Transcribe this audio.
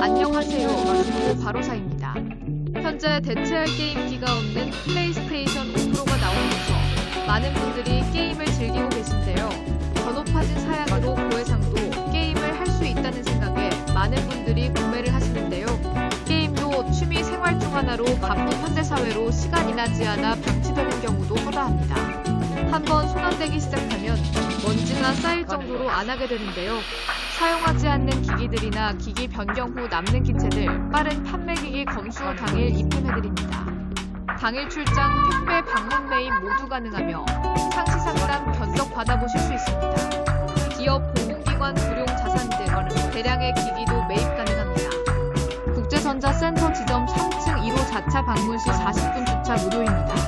안녕하세요. 바로사입니다. 현재 대체할 게임기가 없는 플레이스테이션 5 프로가 나오면서 많은 분들이 게임을 즐기고 계신데요. 더 높아진 사양으로 고해상도 게임을 할 수 있다는 생각에 많은 분들이 구매를 하시는데요. 게임도 취미 생활 중 하나로 바쁜 현대사회로 시간이 나지 않아 방치되는 경우도 허다합니다. 한번 손안 대기 시작하면 먼지나 쌓일 정도로 안 하게 되는데요. 사용하지 않는 기기들이나 기기 변경 후 남는 기체들 빠른 판매기기 검수 당일 입금해드립니다. 당일 출장, 택배, 방문 매입 모두 가능하며 상시 상담 견적 받아보실 수 있습니다. 기업, 공공기관, 구룡 자산 등 대량의 기기도 매입 가능합니다. 국제전자센터 지점 3층 1호 자차 방문 시 40분 주차 무료입니다.